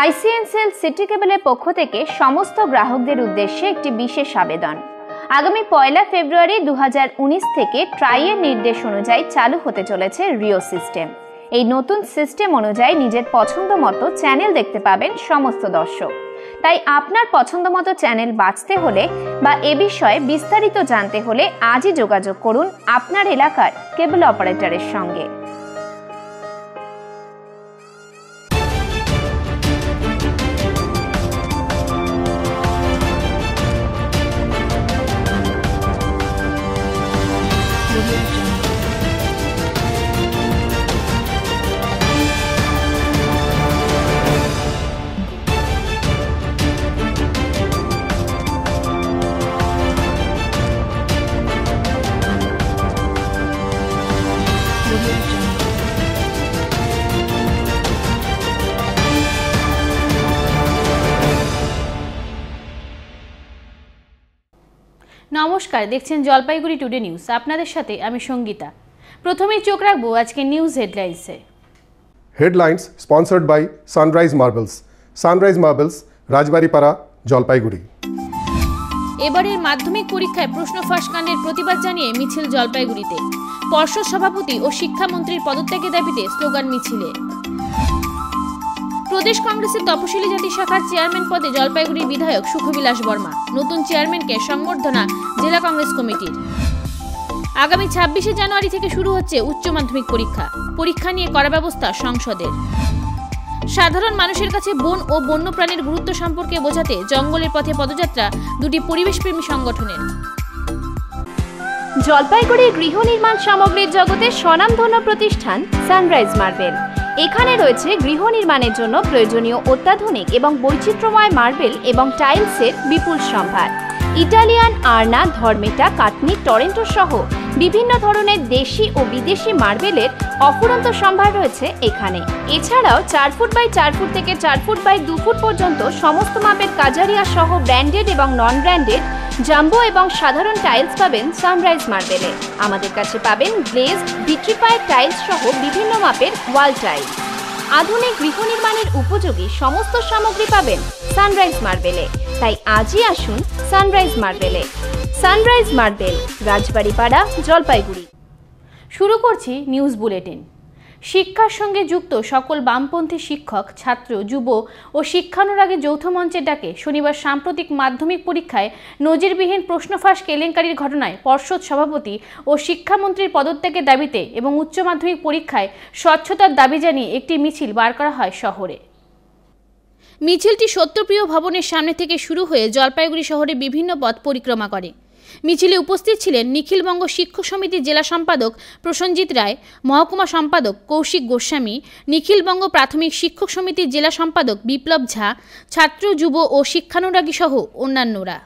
আইসিএনসিএল city কেবলের পক্ষ থেকে সমস্ত গ্রাহকদের উদ্দেশ্যে একটি বিশেষ আবেদন। আগামী পয়লা ফেব্রুয়ারি দু হাজার উনিশ থেকে ট্রাইয়ের নির্দেশ অনুযায়ী চালু হতে চলেছে রিও সিস্টেম। এই নতুন সিস্টেম অনুযায়ী নিজের পছন্দ মতো চ্যানেল দেখতে পাবেন সমস্ত দর্শক। তাই আপনার পছন্দ মতো চ্যানেল বাঁচতে হলে বা এ বিষয়ে বিস্তারিত জানতে হলে আজই যোগাযোগ করুন আপনার এলাকার কেবল অপারেটরের সঙ্গে। নমস্কার দেখছেন জলপাইগুড়ি টুডে নিউজ আপনাদের সাথে আমি সঙ্গীতা। প্রথমেই চোখ রাখব আজকে নিউজ হেডলাইন্সে Headlines sponsored by Sunrise Marbles. Sunrise Marbles, Rajbaripara Jalpaiguri. এবারের মাধ্যমিক পরীক্ষায় প্রশ্ন ফাঁস কাণ্ডের প্রতিবাদ জানিয়ে মিছিল জলপাইগুড়িতে। পর্ষদ সভাপতি ও শিক্ষামন্ত্রীর পদত্যাগের দাবিতে স্লোগান মিছিলে। প্রদেশ কংগ্রেসের তপশিলি জাতি শাখার চেয়ারম্যান পদে জলপাইগুড়ির বিধায়ক সুখবিলাস বর্মা। নতুন চেয়ারম্যানকে সংবর্ধনা জেলা কংগ্রেস কমিটির। আগামী ছাব্বিশে জানুয়ারি থেকে শুরু হচ্ছে উচ্চ মাধ্যমিক পরীক্ষা। পরীক্ষা নিয়ে করা ব্যবস্থা সংসদের। সাধারণ মানুষের কাছে বন ও বন্যপ্রাণীর গুরুত্ব সম্পর্কে বোঝাতে জঙ্গলের পথে পদযাত্রা দুটি পরিবেশপ্রেমী সংগঠনের। জলপাইগুড়ি গৃহ নির্মাণ সামগ্রীর জগতে স্বনামধন্য প্রতিষ্ঠান সানরাইজ মার্বেল। এখানে রয়েছে গৃহ নির্মাণের জন্য প্রয়োজনীয় অত্যাধুনিক এবং বৈচিত্র্যময় মার্বেল এবং টাইলসের বিপুল সম্ভার। ইটালিয়ান আর্না ধর্মেটা কাটনি টরেন্টো সহ বিভিন্ন ধরনের দেশি ও বিদেশি মার্বেলের অফুরন্ত সম্ভার রয়েছে এখানে। এছাড়াও চার ফুট বাই চার ফুট থেকে চার ফুট বাই দু ফুট পর্যন্ত সমস্ত মাপের কাজারিয়া সহ ব্র্যান্ডেড এবং নন ব্র্যান্ডেড জাম্বো এবং সাধারণ টাইলস পাবেন সানরাইজ মার্বেলে। আমাদের কাছে পাবেন গ্লেজড, ভিট্রিফাইড টাইলস সহ বিভিন্ন মাপের ওয়াল টাইলস আধুনিক গৃহ নির্মাণের উপযোগী সমস্ত সামগ্রী পাবেন সানরাইজ মার্বেলে। তাই আজই আসুন Sunrise মার্বেলে। Sunrise Marble, Rajbaripara, Jalpaiguri. শুরু করছি নিউজ বুলেটিন। শিক্ষার সঙ্গে যুক্ত সকল বামপন্থী শিক্ষক, ছাত্র, যুব ও শিক্ষানুরাগে যৌথ মঞ্চের ডাকে শনিবার সাম্প্রতিক মাধ্যমিক পরীক্ষায় নজিরবিহীন প্রশ্নফাঁস কেলেঙ্কারির ঘটনায় পর্ষদ সভাপতি ও শিক্ষামন্ত্রীর পদত্যাগের দাবিতে এবং উচ্চ মাধ্যমিক পরীক্ষায় স্বচ্ছতার দাবি জানিয়ে একটি মিছিল বার করা হয় শহরে। মিছিলটি সত্যপ্রিয় ভবনের সামনে থেকে শুরু হয়ে জলপাইগুড়ি শহরে বিভিন্ন পথ পরিক্রমা করে। মিছিলে উপস্থিত ছিলেন নিখিলবঙ্গ শিক্ষক সমিতির জেলা সম্পাদক প্রসঞ্জিৎ রায়, মহকুমা সম্পাদক কৌশিক গোস্বামী, নিখিলবঙ্গ প্রাথমিক শিক্ষক সমিতির জেলা সম্পাদক বিপ্লব ঝা, ছাত্র, যুব ও শিক্ষানুরাগী সহ অন্যান্যরা।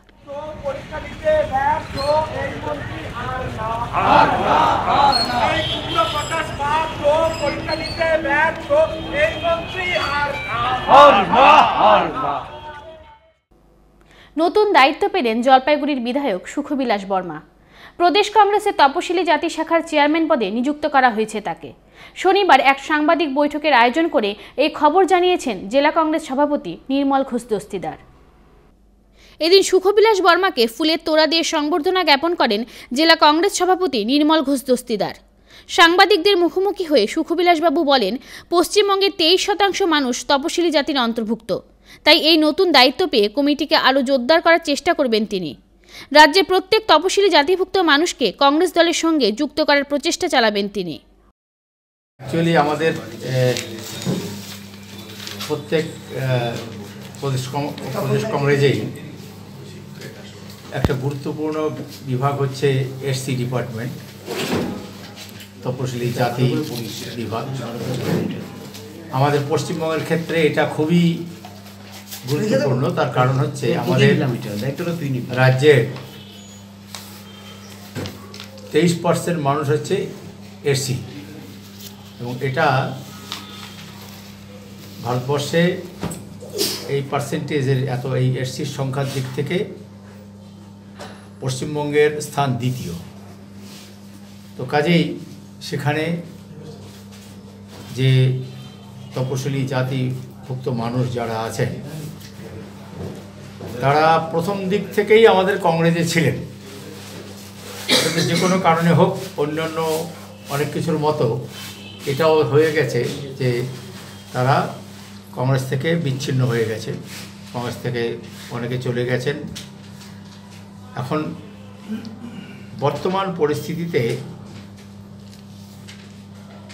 পরীক্ষা দিতে পাত্র পরীক্ষা দিতে ব্যর্থ এই মন্ত্রী আর নতুন দায়িত্ব পেলেন জলপাইগুড়ির বিধায়ক সুখবিলাস বর্মা। প্রদেশ কংগ্রেসের তপশিলি জাতি শাখার চেয়ারম্যান পদে নিযুক্ত করা হয়েছে তাকে। শনিবার এক সাংবাদিক বৈঠকের আয়োজন করে এই খবর জানিয়েছেন জেলা কংগ্রেস সভাপতি নির্মল ঘোষ দস্তিদার। এদিন সুখবিলাস বর্মাকে ফুলের তোড়া দিয়ে সংবর্ধনা জ্ঞাপন করেন জেলা কংগ্রেস সভাপতি নির্মল ঘোষ দস্তিদার। সাংবাদিকদের মুখোমুখি হয়ে সুখবিলাসবাবু বলেন, পশ্চিমবঙ্গের তেইশ শতাংশ মানুষ তপশিলি জাতির অন্তর্ভুক্ত। তাই এই নতুন দায়িত্ব পেয়ে কমিটিকে আরও জোরদার করার চেষ্টা করবেন তিনি। রাজ্যে প্রত্যেক তপশিলি জাতিভুক্ত মানুষকে কংগ্রেস দলের সঙ্গে যুক্ত করার প্রচেষ্টা চালাবেন তিনি। অ্যাকচুয়ালি আমাদের প্রত্যেক প্রদেশ প্রদেশ কংগ্রেসেই একটা গুরুত্বপূর্ণ বিভাগ হচ্ছে এসসি ডিপার্টমেন্ট। তপশিলি জাতি বিভাগ আমাদের পশ্চিমবঙ্গের ক্ষেত্রে এটা খুবই গুরুত্বপূর্ণ। তার কারণ হচ্ছে আমাদের রাজ্যের তেইশ পার্সেন্ট মানুষ হচ্ছে এসি এবং এটা ভারতবর্ষে এই পার্সেন্টেজের এত এই এসসির সংখ্যার দিক থেকে পশ্চিমবঙ্গের স্থান দ্বিতীয়। তো কাজেই সেখানে যে তপশিলি জাতি ভুক্ত মানুষ যারা আছেন, তারা প্রথম দিক থেকেই আমাদের কংগ্রেসে ছিলেন। যে কোনো কারণে হোক, অন্যান্য অনেক কিছুর মতো এটাও হয়ে গেছে যে তারা কংগ্রেস থেকে বিচ্ছিন্ন হয়ে গেছে কংগ্রেস থেকে অনেকে চলে গেছেন। এখন বর্তমান পরিস্থিতিতে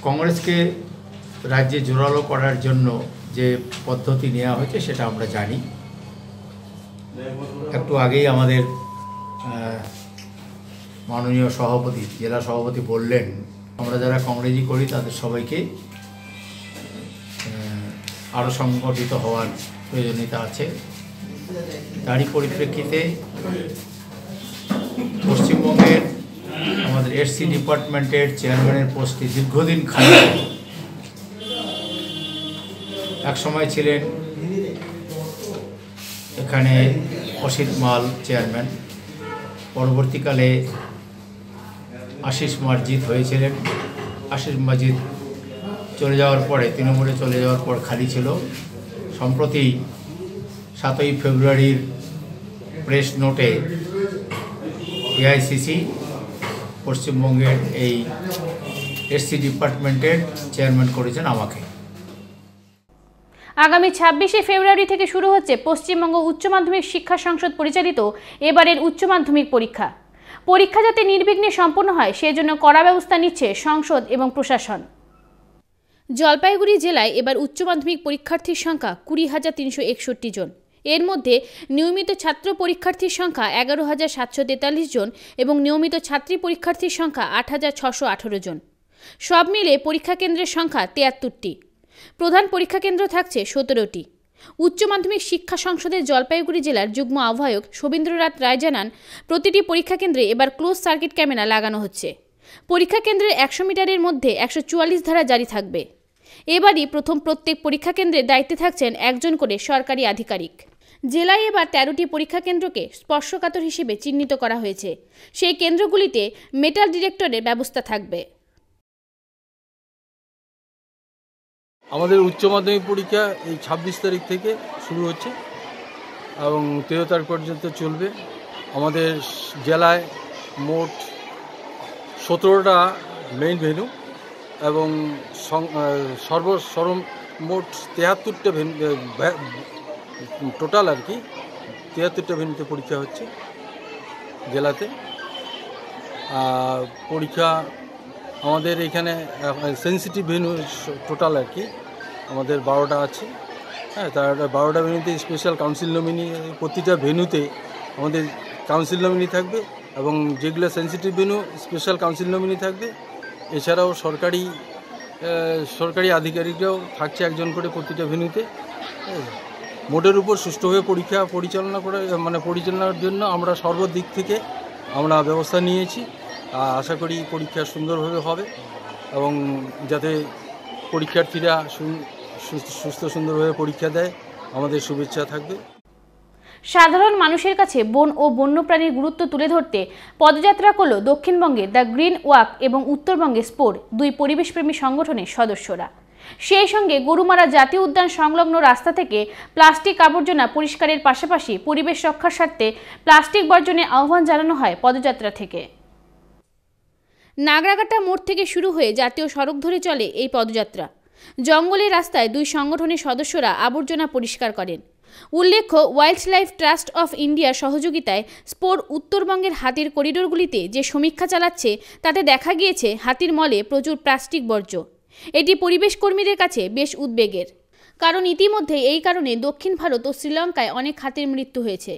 কংগ্রেসকে রাজ্যে জোরালো করার জন্য যে পদ্ধতি নেওয়া হয়েছে, সেটা আমরা জানি। একটু আগেই আমাদের মাননীয় সভাপতি, জেলা সভাপতি বললেন, আমরা যারা কংগ্রেসই করি, তাদের সবাইকে আরও সংগঠিত হওয়ার প্রয়োজনীয়তা আছে। তারই পরিপ্রেক্ষিতে পশ্চিমবঙ্গের এসসি ডিপার্টমেন্টের চেয়ারম্যানের পোস্টে দীর্ঘদিন খালি এক সময় ছিলেন এখানে অসিত মাল চেয়ারম্যান। পরবর্তীকালে আশিস মার্জিত হয়েছিলেন। আশিস মার্জিত চলে যাওয়ার পরে, তৃণমূলে চলে যাওয়ার পর খালি ছিল। সম্প্রতি সাতই ফেব্রুয়ারির প্রেস নোটে এআইসিসি পশ্চিমবঙ্গের এই এসসি ডিপার্টমেন্টের চেয়ারম্যান করেছেন আমাকে। আগামী ছাব্বিশে ফেব্রুয়ারি থেকে শুরু হচ্ছে পশ্চিমবঙ্গ উচ্চ মাধ্যমিক শিক্ষা সংসদ পরিচালিত এবারের উচ্চ মাধ্যমিক পরীক্ষা। পরীক্ষা যাতে নির্বিঘ্নে সম্পন্ন হয়, সেজন্য কড়া ব্যবস্থা নিচ্ছে সংসদ এবং প্রশাসন। জলপাইগুড়ি জেলায় এবার উচ্চ মাধ্যমিক পরীক্ষার্থীর সংখ্যা কুড়ি হাজার তিনশো একষট্টি জন। এর মধ্যে নিয়মিত ছাত্র পরীক্ষার্থীর সংখ্যা এগারো হাজার সাতশো তেতাল্লিশ জন এবং নিয়মিত ছাত্রী পরীক্ষার্থীর সংখ্যা আট হাজার ছশো আঠেরো জন। সব মিলে পরীক্ষা কেন্দ্রের সংখ্যা তিয়াত্তরটি। প্রধান পরীক্ষা কেন্দ্র থাকছে সতেরোটি। উচ্চ মাধ্যমিক শিক্ষা সংসদের জলপাইগুড়ি জেলার যুগ্ম আহ্বায়ক শোভেন্দ্রনাথ রায় জানান, প্রতিটি পরীক্ষা কেন্দ্রে এবার ক্লোজ সার্কিট ক্যামেরা লাগানো হচ্ছে। পরীক্ষা কেন্দ্রের একশো মিটারের মধ্যে একশো চুয়াল্লিশ ধারা জারি থাকবে। এবারই প্রথম প্রত্যেক পরীক্ষা কেন্দ্রের দায়িত্বে থাকছেন একজন করে সরকারি আধিকারিক। জেলায় এবার তেরোটি পরীক্ষা কেন্দ্রকে স্পর্শকাতর হিসেবে চিহ্নিত করা হয়েছে। সেই কেন্দ্রগুলিতে মেটাল ডিরেক্টরের ব্যবস্থা থাকবে। আমাদের উচ্চ মাধ্যমিক পরীক্ষা এই ছাব্বিশ তারিখ থেকে শুরু হচ্ছে এবং তেরো তারিখ পর্যন্ত চলবে। আমাদের জেলায় মোট সতেরোটা মেইন ভেন্যু এবং সং- আহ, সর্ব মোট তেহাত্তরটা টোটাল আর কি তেহাত্তরটা ভেন্যুতে পরীক্ষা হচ্ছে জেলাতে। পরীক্ষা আমাদের এখানে সেন্সিটিভ ভেন্যু টোটাল আর কি আমাদের বারোটা আছে। হ্যাঁ তার বারোটা ভেন্যুতে স্পেশাল কাউন্সিল নমিনি প্রতিটা ভেন্যুতে আমাদের কাউন্সিল নমিনি থাকবে এবং যেগুলো sensitive venue special council nominee থাকবে। এছাড়াও সরকারি সরকারি আধিকারিকরাও থাকছে একজন করে প্রতিটা ভেন্যুতে মোটের উপর সুষ্ঠুভাবে পরীক্ষা পরিচালনা করে মানে পরিচালনার জন্য আমরা সর্বদিক থেকে আমরা ব্যবস্থা নিয়েছি। আশা করি পরীক্ষা সুন্দরভাবে হবে এবং যাতে পরীক্ষার্থীরা সুস্থ সুন্দরভাবে পরীক্ষা দেয়, আমাদের শুভেচ্ছা থাকবে। সাধারণ মানুষের কাছে বন ও বন্যপ্রাণীর গুরুত্ব তুলে ধরতে পদযাত্রা করল দক্ষিণবঙ্গে দ্য গ্রিন ওয়াক এবং উত্তরবঙ্গে স্পোর, দুই পরিবেশপ্রেমী সংগঠনের সদস্যরা। সেই সঙ্গে গরুমারা জাতীয় উদ্যান সংলগ্ন রাস্তা থেকে প্লাস্টিক আবর্জনা পরিষ্কারের পাশাপাশি পরিবেশ রক্ষার স্বার্থে প্লাস্টিক বর্জনে আহ্বান জানানো হয় পদযাত্রা থেকে। নাগরাকাটা মোড় থেকে শুরু হয়ে জাতীয় সড়ক ধরে চলে এই পদযাত্রা। জঙ্গলের রাস্তায় দুই সংগঠনের সদস্যরা আবর্জনা পরিষ্কার করেন। উল্লেখ্য wildlife trust of India সহযোগিতায় স্পোর উত্তরবঙ্গের হাতির করিডোরগুলিতে যে সমীক্ষা চালাচ্ছে, তাতে দেখা গিয়েছে হাতির মলে প্রচুর প্লাস্টিক বর্জ্য। এটি পরিবেশ কর্মীদের কাছে বেশ উদ্বেগের। কারণ ইতিমধ্যে এই কারণে দক্ষিণ ভারত ও শ্রীলঙ্কায় অনেক হাতির মৃত্যু হয়েছে।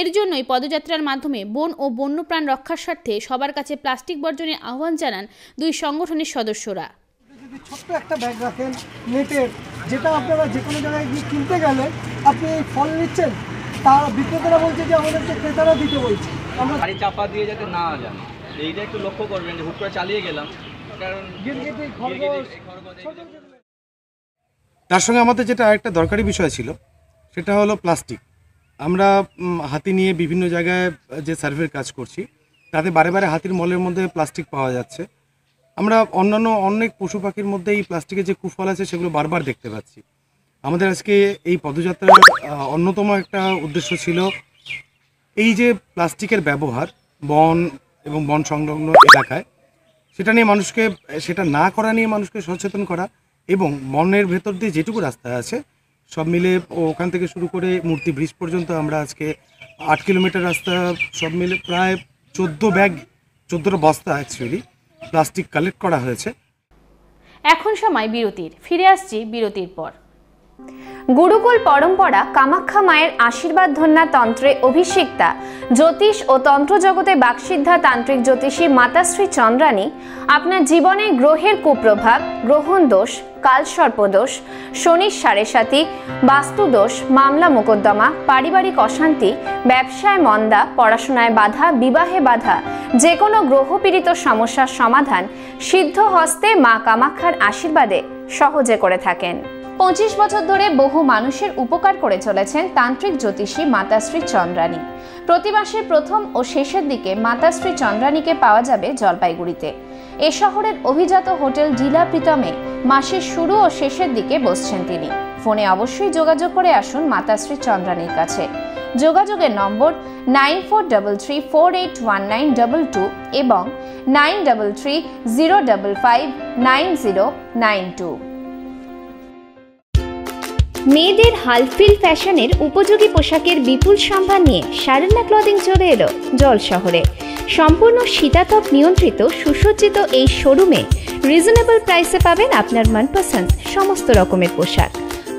এর জন্যই পদযাত্রার মাধ্যমে বন ও বন্যপ্রাণ রক্ষার স্বার্থে সবার কাছে প্লাস্টিক বর্জনের আহ্বান জানান দুই সংগঠনের সদস্যরা। যদি ছোট্ট একটা ব্যাগ রাখেন নেটের যেটা আপনারা যে কোনো জায়গায় গিয়ে কিনতে গেলে আপনি এই ফল নিচ্ছেন তার বিক্রেতারা বলছে যে আমাদেরকে ক্রেতারা দিতে বলছে। আমরা গাড়ি চাপা দিয়ে যাতে না যান এইটা একটু লক্ষ্য করবেন যে হুট করে চালিয়ে গেলাম তার সঙ্গে আমাদের যেটা আরেকটা দরকারি বিষয় ছিল সেটা হলো প্লাস্টিক। আমরা হাতি নিয়ে বিভিন্ন জায়গায় যে সার্ভের কাজ করছি তাতে বারে বারে হাতির মলের মধ্যে প্লাস্টিক পাওয়া যাচ্ছে। আমরা অন্যান্য অনেক পশু পাখির মধ্যে এই প্লাস্টিকের যে কুফল আছে সেগুলো বারবার দেখতে পাচ্ছি। আমাদের আজকে এই পদযাত্রার অন্যতম একটা উদ্দেশ্য ছিল এই যে প্লাস্টিকের ব্যবহার বন এবং বন সংলগ্ন এলাকায় সেটা নিয়ে মানুষকে, সেটা না করা নিয়ে মানুষকে সচেতন করা এবং মনের ভেতর দিয়ে যেটুকু রাস্তা আছে, সব মিলে ওখান থেকে শুরু করে মূর্তি ব্রিজ পর্যন্ত আমরা আজকে আট কিলোমিটার রাস্তা, সব মিলে প্রায় চোদ্দ ব্যাগ, চোদ্দোটা বস্তা অ্যাকচুয়ালি প্লাস্টিক কালেক্ট করা হয়েছে। এখন সময় বিরতির। ফিরে আসছি বিরতির পর। গুরুকুল পরম্পরা কামাখ্যা মায়ের আশীর্বাদ ধন্যা তন্ত্রে অভিষিক্তা। জ্যোতিষ ও তন্ত্র জগতে বাকসিদ্ধা তান্ত্রিক জ্যোতিষী মাতাশ্রী চন্দ্রানী আপনার জীবনে গ্রহের কুপ্রভাব, গ্রহণ দোষ কালসর্পদোষ শনির সাড়ে সাথী বাস্তুদোষ মামলা মোকদ্দমা, পারিবারিক অশান্তি, ব্যবসায় মন্দা, পড়াশোনায় বাধা, বিবাহে বাধা যে কোনো গ্রহপীড়িত সমস্যার সমাধান সিদ্ধ হস্তে মা কামাখ্যার আশীর্বাদে সহজে করে থাকেন। পঁচিশ বছর ধরে বহু মানুষের উপকার করে চলেছেন তান্ত্রিক জ্যোতিষী মাতাশ্রী চন্দ্রানী প্রতি মাসের প্রথম ও শেষের দিকে মাতাশ্রী চন্দ্রানীকে পাওয়া যাবে জলপাইগুড়িতে। এ শহরের অভিজাত হোটেল ডিলা প্রীতমে মাসের শুরু ও শেষের দিকে বসছেন তিনি। ফোনে অবশ্যই যোগাযোগ করে আসুন মাতাশ্রী চন্দ্রানীর কাছে। যোগাযোগের নম্বর nine four double three four eight one nine double two এবং nine double three zero double five nine zero nine two. মেয়েদের হালফিল ফ্যাশনের উপযোগী পোশাকের বিপুল সম্ভার নিয়ে সারেন্না ক্লদিং চলে এলো জল শহরে। সম্পূর্ণ শীতাতপ নিয়ন্ত্রিত সুসজ্জিত এই শোরুমে রিজনেবল প্রাইসে পাবেন আপনার মনপসন্দ সমস্ত রকমের পোশাক।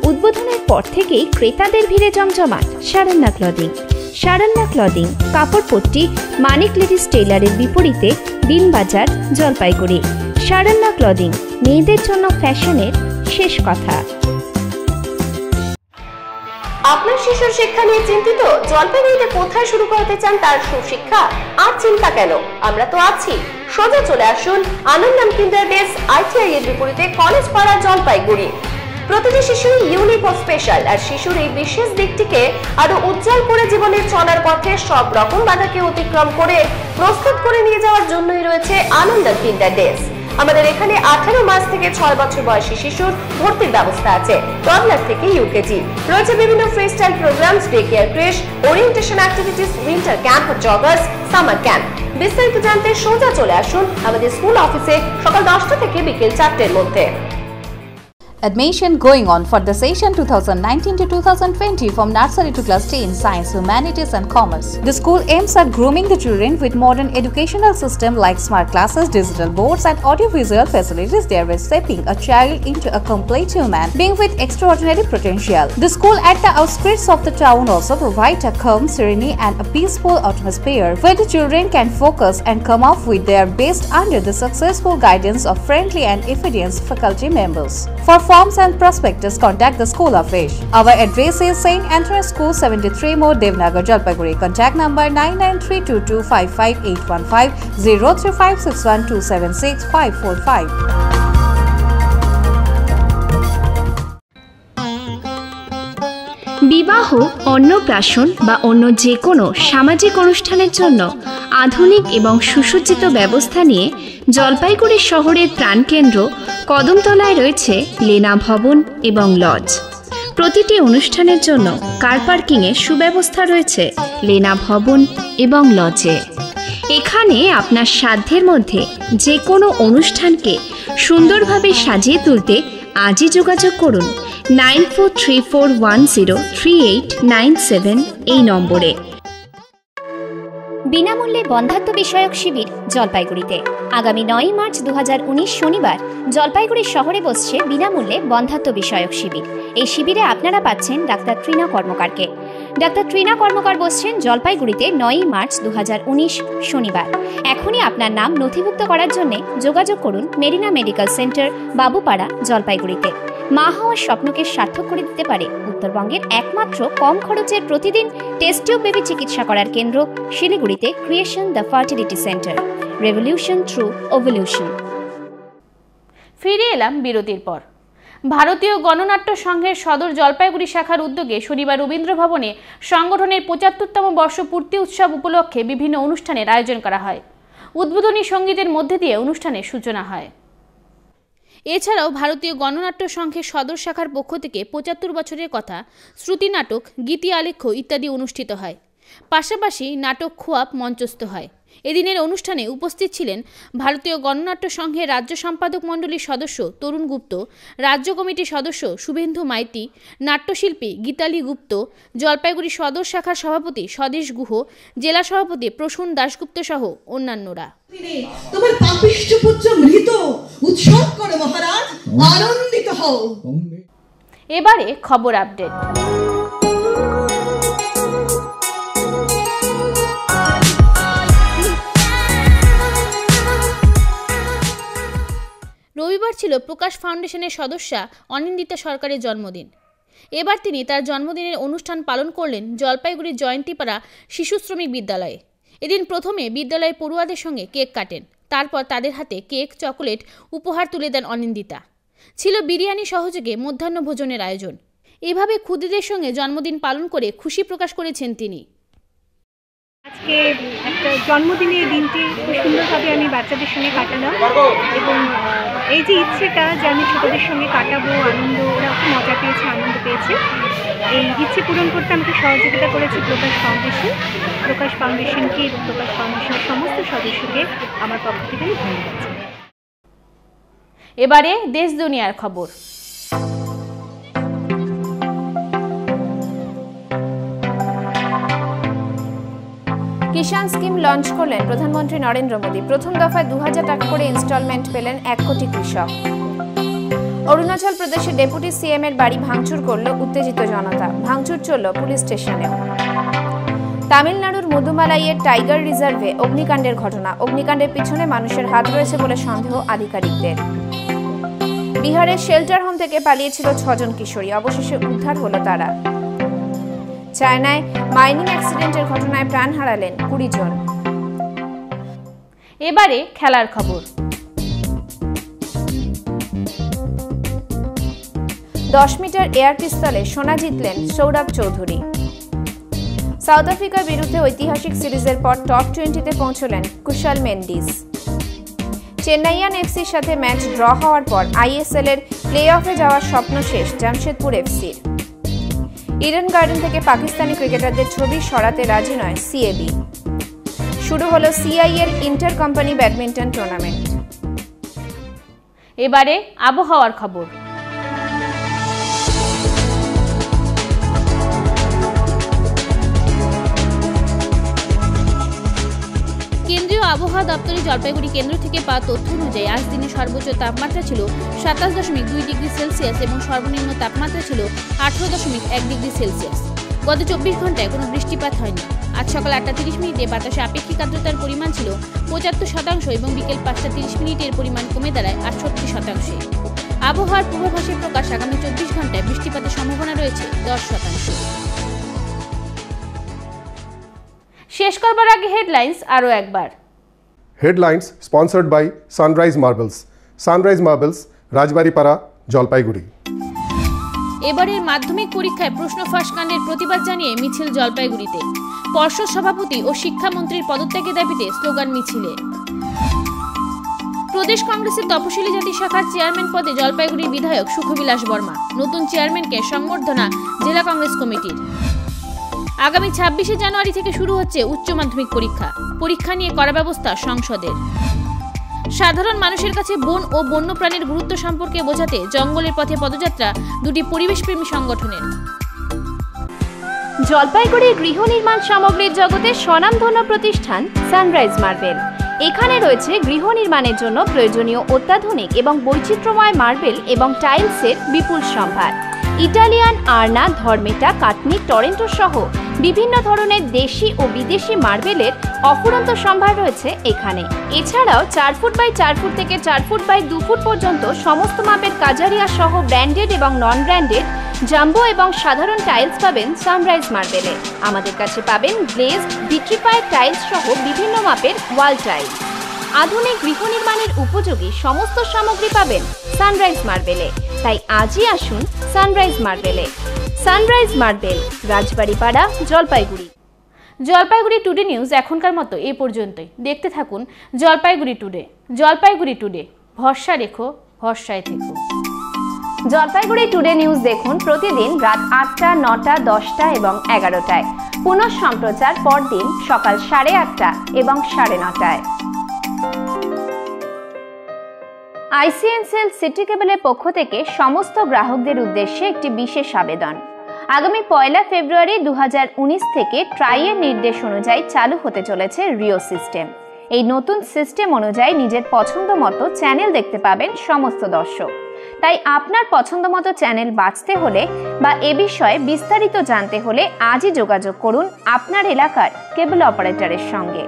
উদ্বোধনের পর থেকেই ক্রেতাদের ভিড়ে জমজমাট সারেন্না ক্লদিং। সারান্না ক্লদিং কাপড়পট্টি মানিক লেডিস টেইলারের বিপরীতে দিনবাজার, জলপাইগুড়ি। সারান্না ক্লদিং, মেয়েদের জন্য ফ্যাশনের শেষ কথা। আপনার শিশুর শিক্ষা নিয়ে চিন্তিত? জলপাইগুড়িতে কোথায় শুরু করতে চান তার সুশিক্ষা? আর চিন্তা কেন? আমরা তো আছি। সোজা চলে আসুন আনন্দম কিন্ডার ডেস আইটিআই এর বিপরীতে কলেজ পাড়া জলপাইগুড়ি। প্রতিটি শিশুই ইউনিক ও স্পেশাল আর শিশুর এই বিশেষ দিকটিকে আরও উজ্জ্বল করে জীবনের চলার পথে সব রকম বাধাকে অতিক্রম করে প্রস্তুত করে নিয়ে যাওয়ার জন্যই রয়েছে আনন্দম কিন্ডার ডেস আমাদের এখানে আঠারো মাস থেকে ছয় বছর বয়সী শিশুর ভর্তির ব্যবস্থা আছে। টডলার থেকে ইউকেজি। রয়েছে বিভিন্ন freestyle programmes day care creche orientation activities winter camp joggers summer camp বিস্তারিত জানতে সোজা চলে আসুন আমাদের স্কুল অফিসে সকাল দশটা থেকে বিকেল চারটের মধ্যে। Admission going on for the session 2019 to 2020 from nursery to class 10 science, humanities and commerce. The school aims at grooming the children with modern educational system like smart classes, digital boards and audiovisual facilities thereby shaping a child into a complete human being with extraordinary potential. The school at the outskirts of the town also provides a calm, serene and a peaceful atmosphere where the children can focus and come off with their best under the successful guidance of friendly and efficient faculty members. For forms and prospectus, contact the School of Fish. Our address is St. Anthony's School, 73 More, Devnagar, Jalpaiguri. Contact number 9932255815 বিবাহ, অন্নপ্রাশন বা অন্য যে কোনো সামাজিক অনুষ্ঠানের জন্য আধুনিক এবং সুসজ্জিত ব্যবস্থা নিয়ে জলপাইগুড়ি শহরের প্রাণকেন্দ্র কদমতলায় রয়েছে লেনা ভবন এবং লজ। প্রতিটি অনুষ্ঠানের জন্য কার পার্কিংয়ের সুব্যবস্থা রয়েছে লেনা ভবন এবং লজে। এখানে আপনার সাধ্যের মধ্যে যে কোনো অনুষ্ঠানকে সুন্দরভাবে সাজিয়ে তুলতে আজই যোগাযোগ করুন nine four three four one zero three eight nine seven এই নম্বরে। বিনামূল্যে বন্ধাত্ম বিষয়ক শিবির জলপাইগুড়িতে। আগামী নয় মার্চ দু হাজার উনিশ শনিবার জলপাইগুড়ি শহরে বসছে বিনামূল্যে বন্ধাত্ম বিষয়ক শিবির। এই শিবিরে আপনারা পাচ্ছেন ডাক্তার ট্রিনা কর্মকারকে। ডাক্তার ট্রিনা কর্মকার বসছেন জলপাইগুড়িতে নয়ই মার্চ দু হাজার উনিশ শনিবার। এখনই আপনার নাম নথিভুক্ত করার জন্য যোগাযোগ করুন মেরিনা মেডিকেল সেন্টার, বাবুপাড়া, জলপাইগুড়িতে। মা হওয়ার স্বপ্নকে সার্থক করে দিতে পারে। উত্তরবঙ্গের একমাত্র কম খরচের প্রতিদিন টেস্টিও বেবি চিকিৎসা করার কেন্দ্র শিলিগুড়িতে creation the fertility centre revolution through evolution ফিরে এলাম বিরতির পর। ভারতীয় গণনাট্য সংঘের সদর জলপাইগুড়ি শাখার উদ্যোগে শনিবার রবীন্দ্র ভবনে সংগঠনের পঁচাত্তরতম বর্ষপূর্তি উৎসব উপলক্ষে বিভিন্ন অনুষ্ঠানের আয়োজন করা হয়। উদ্বোধনী সঙ্গীতের মধ্যে দিয়ে অনুষ্ঠানের সূচনা হয়। এছাড়াও ভারতীয় গণনাট্য সংঘের সদর শাখার পক্ষ থেকে পঁচাত্তর বছরের কথা, শ্রুতি নাটক, গীতি আলেখ্য ইত্যাদি অনুষ্ঠিত হয়। পাশাপাশি নাটক খোয়াপ মঞ্চস্থ হয়। এদিনের অনুষ্ঠানে উপস্থিত ছিলেন ভারতীয় গণনাট্য সংঘের রাজ্য সম্পাদক মণ্ডলীর সদস্য তরুণ গুপ্ত রাজ্য কমিটির সদস্য শুভেন্দু মাইতি নাট্যশিল্পী গীতালি গুপ্ত জলপাইগুড়ি সদর শাখার সভাপতি স্বদেশ গুহ জেলা সভাপতি প্রসূন দাশগুপ্ত সহ অন্যান্যরা। তোমার পাপিষ্ঠ পুত্র মৃত উৎসব করো মহারাজ আনন্দিত হও। এবারে খবর আপডেট। রবিবার ছিল প্রকাশ ফাউন্ডেশনের সদস্যা অনিন্দিতা সরকারের জন্মদিন। এবার তিনি তার জন্মদিনের অনুষ্ঠান পালন করলেন জলপাইগুড়ির জয়ন্তীপাড়া শিশু শ্রমিক বিদ্যালয়ে। এদিন প্রথমে বিদ্যালয়ের পড়ুয়াদের সঙ্গে কেক কাটেন। তারপর তাদের হাতে কেক, চকোলেট উপহার তুলে দেন অনিন্দিতা। ছিল বিরিয়ানি সহযোগে মধ্যাহ্ন ভোজনের আয়োজন। এভাবে ক্ষুদিদের সঙ্গে জন্মদিন পালন করে খুশি প্রকাশ করেছেন তিনি। আজকে একটা জন্মদিনের দিনটি খুব সুন্দরভাবে আমি বাচ্চাদের সঙ্গে কাটালাম এবং এই যে ইচ্ছেটা যে আমি ছোটদের সঙ্গে কাটাবো, আনন্দ, ওরা খুব মজা পেয়েছে, আনন্দ পেয়েছে। এই ইচ্ছে পূরণ করতে আমাকে সহযোগিতা করেছে প্রকাশ ফাউন্ডেশন। প্রকাশ ফাউন্ডেশনকে এবং প্রকাশ ফাউন্ডেশনের সমস্ত সদস্যকে আমার পক্ষ থেকে আমি ধন্যবাদ এবারে দেশ দুনিয়ার খবর। কিষাণ স্কিম লঞ্চ করলেন প্রধানমন্ত্রী নরেন্দ্র মোদী। প্রথম দফায় দু টাকা করে ইনস্টলমেন্ট পেলেন এক কোটি কৃষক। অরুণাচল প্রদেশে ডেপুটি সিএম এর বাড়ি ভাঙচুর করল উত্তেজিত জনতা। ভাঙচুর চলল পুলিশ স্টেশনে তামিলনাড়ুর মুদুমালাইয়ের টাইগার রিজার্ভে অগ্নিকাণ্ডের ঘটনা। অগ্নিকাণ্ডের পিছনে মানুষের হাত রয়েছে বলে সন্দেহ আধিকারিকদের। বিহারের শেল্টার হোম থেকে পালিয়েছিল ছজন কিশোরী। অবশেষে উদ্ধার হলো তারা। চায়নায় মাইনিং অ্যাক্সিডেন্টের ঘটনায় প্রাণ হারালেন কুড়ি জন। এবারে খেলার খবর। দশ মিটার এয়ার পিস্তলে সোনা জিতলেন সৌরভ চৌধুরী। সাউথ আফ্রিকার বিরুদ্ধে ঐতিহাসিক সিরিজের পর টপ টোয়েন্টিতে পৌঁছলেন কুশাল মেন্ডিস। চেন্নাইয়ান এফসির সাথে ম্যাচ ড্র হওয়ার পর আইএসএল এর প্লে অফে যাওয়ার স্বপ্ন শেষ জামশেদপুর এফসির। ইডেন গার্ডেন থেকে পাকিস্তানি ক্রিকেটারদের ছবি সরাতে রাজি নয় সিএবি। শুরু হলো সিআই এর ইন্টার কোম্পানি ব্যাডমিন্টন টুর্নামেন্ট। এবারে আবহাওয়ার খবর। কেন্দ্রীয় আবহাওয়া দপ্তরের জলপাইগুড়ি কেন্দ্র থেকে পাওয়া তথ্য অনুযায়ী, আজ দিনে সর্বোচ্চ তাপমাত্রা ছিল সাতাশ দশমিক দুই ডিগ্রি সেলসিয়াস এবং সর্বনিম্ন তাপমাত্রা ছিল আঠারো দশমিক এক ডিগ্রি সেলসিয়াস। গত চব্বিশ ঘন্টায় কোনো বৃষ্টিপাত হয়নি। আজ সকাল আটটা তিরিশ মিনিটে বাতাসে আপেক্ষিক আর্দ্রতার পরিমাণ ছিল পঁচাত্তর শতাংশ এবং বিকেল পাঁচটা তিরিশ মিনিটের পরিমাণ কমে দাঁড়ায় আটষট্টি শতাংশে। আবহাওয়ার পূর্বাভাসের প্রকাশ আগামী চব্বিশ ঘন্টায় বৃষ্টিপাতের সম্ভাবনা রয়েছে দশ শতাংশ। শেষ করবার আগে হেডলাইন্স আরও একবার। Headlines sponsored by Sunrise Marbles. Sunrise Marbles, Rajbaripara, Jalpaiguri. এবারের মাধ্যমিক পরীক্ষায় প্রশ্ন ফাঁস কাণ্ডের প্রতিবাদ জানিয়ে মিছিল জলপাইগুড়িতে। পর্ষদ সভাপতি ও শিক্ষামন্ত্রীর পদত্যাগের দাবিতে স্লোগান মিছিলে। প্রদেশ কংগ্রেসের তপশিলি জাতি শাখার চেয়ারম্যান পদে জলপাইগুড়ির বিধায়ক সুখবিলাস বর্মা। নতুন চেয়ারম্যানকে সংবর্ধনা জেলা কংগ্রেস কমিটির। আগামী ছাব্বিশে জানুয়ারি থেকে শুরু হচ্ছে উচ্চ মাধ্যমিক পরীক্ষা। পরীক্ষা নিয়ে করা ব্যবস্থা সংসদের। সাধারণ মানুষের কাছে বন ও বন্যপ্রাণীর গুরুত্ব সম্পর্কে বোঝাতে জঙ্গলের পথে পদযাত্রা দুটি পরিবেশপ্রেমী সংগঠনের। জলপাইগুড়ির গৃহ নির্মাণ সামগ্রীর জগতে স্বনামধন্য প্রতিষ্ঠান সানরাইজ মার্বেল। এখানে রয়েছে গৃহ নির্মাণের জন্য প্রয়োজনীয় অত্যাধুনিক এবং বৈচিত্র্যময় মার্বেল এবং টাইলসের বিপুল সম্ভার। ইটালিয়ান আর্না ধর্মেটা কাটনি টরেন্টো সহ বিভিন্ন ধরনের দেশি ও বিদেশি মার্বেলের অফুরন্ত সম্ভার রয়েছে এখানে। এছাড়াও চার ফুট বাই চার ফুট থেকে চার ফুট বাই দু ফুট পর্যন্ত সমস্ত মাপের কাজারিয়া সহ ব্র্যান্ডেড এবং নন ব্র্যান্ডেড জাম্বো এবং সাধারণ টাইলস পাবেন সানরাইজ মার্বেলে। আমাদের কাছে পাবেন গ্লেজ ভিট্রিফায়ার টাইলস সহ বিভিন্ন মাপের ওয়াল টাইলস আধুনিক গৃহ নির্মাণের উপযোগী সমস্ত সামগ্রী পাবেন সানরাইজ মার্বেলে। তাই আজই আসুন Sunrise মার্বেলে। Sunrise Marble Rajbaripara Jalpaiguri. Jalpaiguri today news এখনকার মতো এ পর্যন্তই। দেখতে থাকুন জলপাইগুড়ি টুডে। জলপাইগুড়ি টুডে। ভরসা রেখো, ভরসায় থেকো। জলপাইগুড়ি টুডে নিউজ দেখুন প্রতিদিন রাত আটটা, নটা, দশটা এবং এগারোটায়। পুনঃ সম্প্রচার পরদিন সকাল সাড়ে আটটা এবং সাড়ে নটায়। আইসিএনসিএল সিটি কেবলের পক্ষ থেকে সমস্ত গ্রাহকদের উদ্দেশ্যে একটি বিশেষ আবেদন। আগামী পয়লা ফেব্রুয়ারি দু হাজার উনিশ থেকে ট্রাইয়ের নির্দেশ অনুযায়ী চালু হতে চলেছে রিও সিস্টেম। এই নতুন সিস্টেম অনুযায়ী নিজের পছন্দ মতো চ্যানেল দেখতে পাবেন সমস্ত দর্শক। তাই আপনার পছন্দ মতো চ্যানেল বাছতে হলে বা এ বিষয়ে বিস্তারিত জানতে হলে আজই যোগাযোগ করুন আপনার এলাকার কেবল অপারেটরের সঙ্গে।